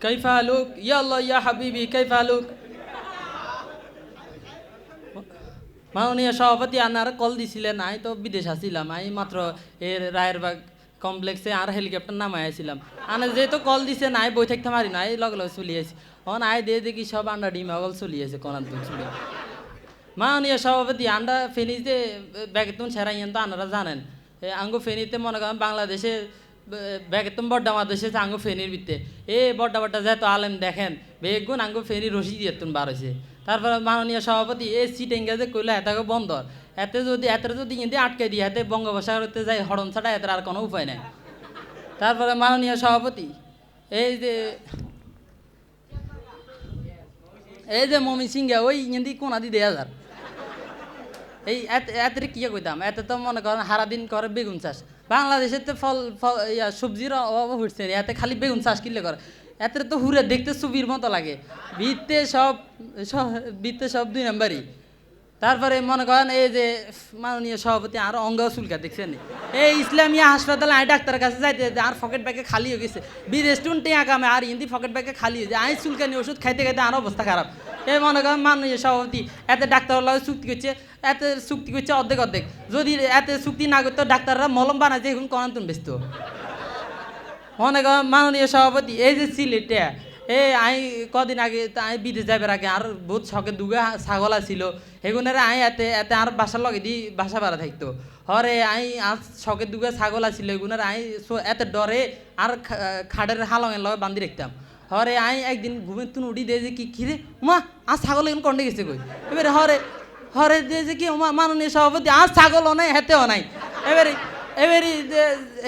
কাইফা আলুক ইয়া আল্লাহ ইয়া হাবিবি কাইফা আলুক মাননীয় সভাপতি আনার কল দিছিলেন আমি তো বিদেশ আসিলাম আমি মাত্র এর রায়েরবাগ কমপ্লেক্সে আর হেলিকপ্টার নামাই আসিলাম আনে যেহেতু কল দিছে নাই বই থাকতে মারি না লগে লগে চলি আসি হন আয় দিয়ে দেখি সব আন্ডা ডিম অগল চলি আছে কনার দিন চলি মাননীয় সভাপতি আন্ডা ফেনিতে ব্যাগে তুমি সেরাইয়েন তো আনারা জানেন আঙ্গু ফেনিতে মনে করেন বাংলাদেশে ব্যাগেতুন বড্ডা মাদেশে আঙ্গু ফেনির ভিত্তে এ বড্ডা বড্ডা যায় তো আলেম দেখেন, বেগুন, আঙ্গু ফেনি, রশি দিয়ে তুন বার হয়েছে। তারপরে মাননীয় সভাপতি, এ সিট এঙ্গেজে কইলে এটাকে বন্ধ। এতে যদি এতে যদি ইন্দি আটকে দিয়ে এতে বঙ্গোপসাগরতে যাই, হরণ ছাড়া এতে আর কোনো উপায় নাই। তারপরে মাননীয় সভাপতি, এই যে এই যে মমি সিংহা, ওই ইন্দি কোনা দি দেয়া যার। এই এত- এতে কি কইতাম? এতে তো মনে করেন সারাদিন করে বেগুন চাষ। বাংলাদেশে তো ফল ফল, ইয়া, সবজির অভাব হচ্ছে এতে খালি বেগুন চাষ কিনলে করে। এতে তো হুরে দেখতে ছবির মতো লাগে। ভিত্তে সব ভিত্তে সব দুই নাম্বারই। তারপরে মনে করেন এই যে মাননীয় সভাপতি আর অঙ্গ চুলকা দেখছেন এই ইসলামিয়া হাসপাতালে আমি ডাক্তারের কাছে যাইতে আর পকেট ব্যাগে খালি হয়ে গেছে। বিদেশ টুন টেয়া কামে আর হিন্দি পকেট ব্যাগে খালি হয়ে যায়। আমি চুলকানি ওষুধ খাইতে খাইতে আর অবস্থা খারাপ। এই মনে করেন মাননীয় সভাপতি, এতে ডাক্তারের চুক্তি করছে, এতে চুক্তি করছে অর্ধেক অর্ধেক। যদি এতে চুক্তি না করতো, ডাক্তাররা মলম বানাইছে এখন কনান্তন ব্যস্ত। মনে করেন মাননীয় সভাপতি, এই যে সিলেটে, এ আই কদিন আগে আই বিদেশ যাবার আগে আর বহুত শখে দুগা ছাগল আছিল, সেগুনের আই এতে এতে আর বাসার লগে দি বাসা বাড়া থাকতো। হরে আই আর শখে দুগা ছাগল আছিল এগুনের আই এতে ডরে আর খাড়ের হালঙের লগে বান্ধি রাখতাম। হরে, আই একদিন ঘুমের তুন উড়ি দিয়ে যে কি খিরে মা আর ছাগল এখন কন্ডে গেছে কই? এবারে হরে হরে দিয়ে যে কি, উমা, মাননীয় সভাপতি আর ছাগলও নাই হেতেও নাই এবারে এবারে যে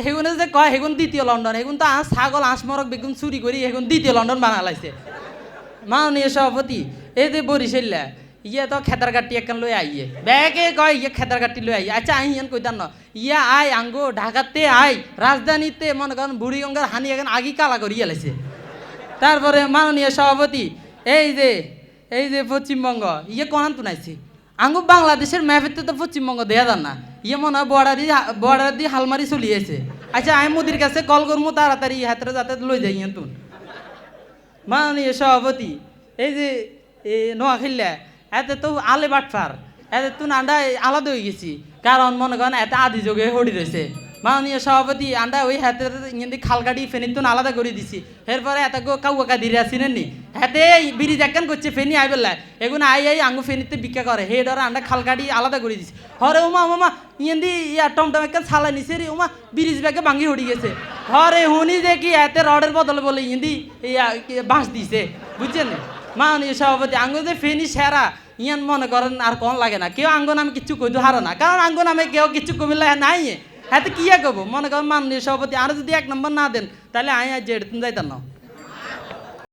সেগুনে যে কয় সেগুন দ্বিতীয় লন্ডন সেগুন তো আঁস ছাগল আঁস মরক বেগুন চুরি করি সেগুন দ্বিতীয় লন্ডন বানা লাইছে। মাননীয় সভাপতি, এই যে বরিশাল্লা ইয়ে তো খেতার গাটি একখান লই আইয়ে ব্যাগে কয় ইয়ে খেতার গাটি লই আইয়ে আচ্ছা আই ইয়ান কইতাম না, ইয়া আই আঙ্গো ঢাকাতে আই রাজধানীতে মনে করেন বুড়িগঙ্গার হানি এখন আগি কালা করিয়া লাইছে। তারপরে মাননীয় সভাপতি, এই যে এই যে পশ্চিমবঙ্গ ইয়ে কোন তুনাইছি আঙ্গু বাংলাদেশের ম্যাপেতে তো পশ্চিমবঙ্গ দেয়া যান না। ইয়ে মনে হয় বর্ডার বর্ডার দিয়ে হালমারি চলিয়েছে আচ্ছা আমি মোদির কাছে কল করব তাড়াতাড়ি হাতের যাতে লই যাই তুন মাননীয় সভাপতি, এই যে, এ নোয়াখাইলা এতে তো আলে বাটফার, এতে তো আন্ডা আলাদা হয়ে গেছি। কারণ মনে করেন, এতে আদি যোগে হড়ি রয়েছে মাননীয় সভাপতি আন্ডা ওই হাতে ইংরেজি খালকাটি ফেনি তো আলাদা করে দিছি। এরপরে এত কাউকা দিরে আসিনেন নি। হাতে বিড়ি দেখান করছে, ফেনি আই বেলা এগুলো আই আই আঙ্গু ফেনিতে ভিক্ষা করে। হে ডরে আন্ডা খালকাটি আলাদা করে দিছি। হরে উমা উমা ইয়েন্দি ইয়া টমটম একটা ছালাই নিছে রে উমা, ব্রিজ ব্যাগে ভাঙি হড়ি গেছে। হরে হুনি যে কি এতে রডের বদলে বলে ইয়েন্দি ইয়া বাঁশ দিছে। বুঝছেন মাননীয় সভাপতি, আঙ্গু যে ফেনি সেরা ইয়ান মনে করেন আর কোন লাগে না। কেউ আঙ্গন আমি কিছু কইতে হারো না। কারণ আঙ্গন আমি কেউ কিছু কমিলে নাই। হ্যাঁ তো কি করব? মনে করেন মাননীয় সভাপতি আর যদি এক নম্বর না দেন, তাহলে আই আর জেড যাইতাম না।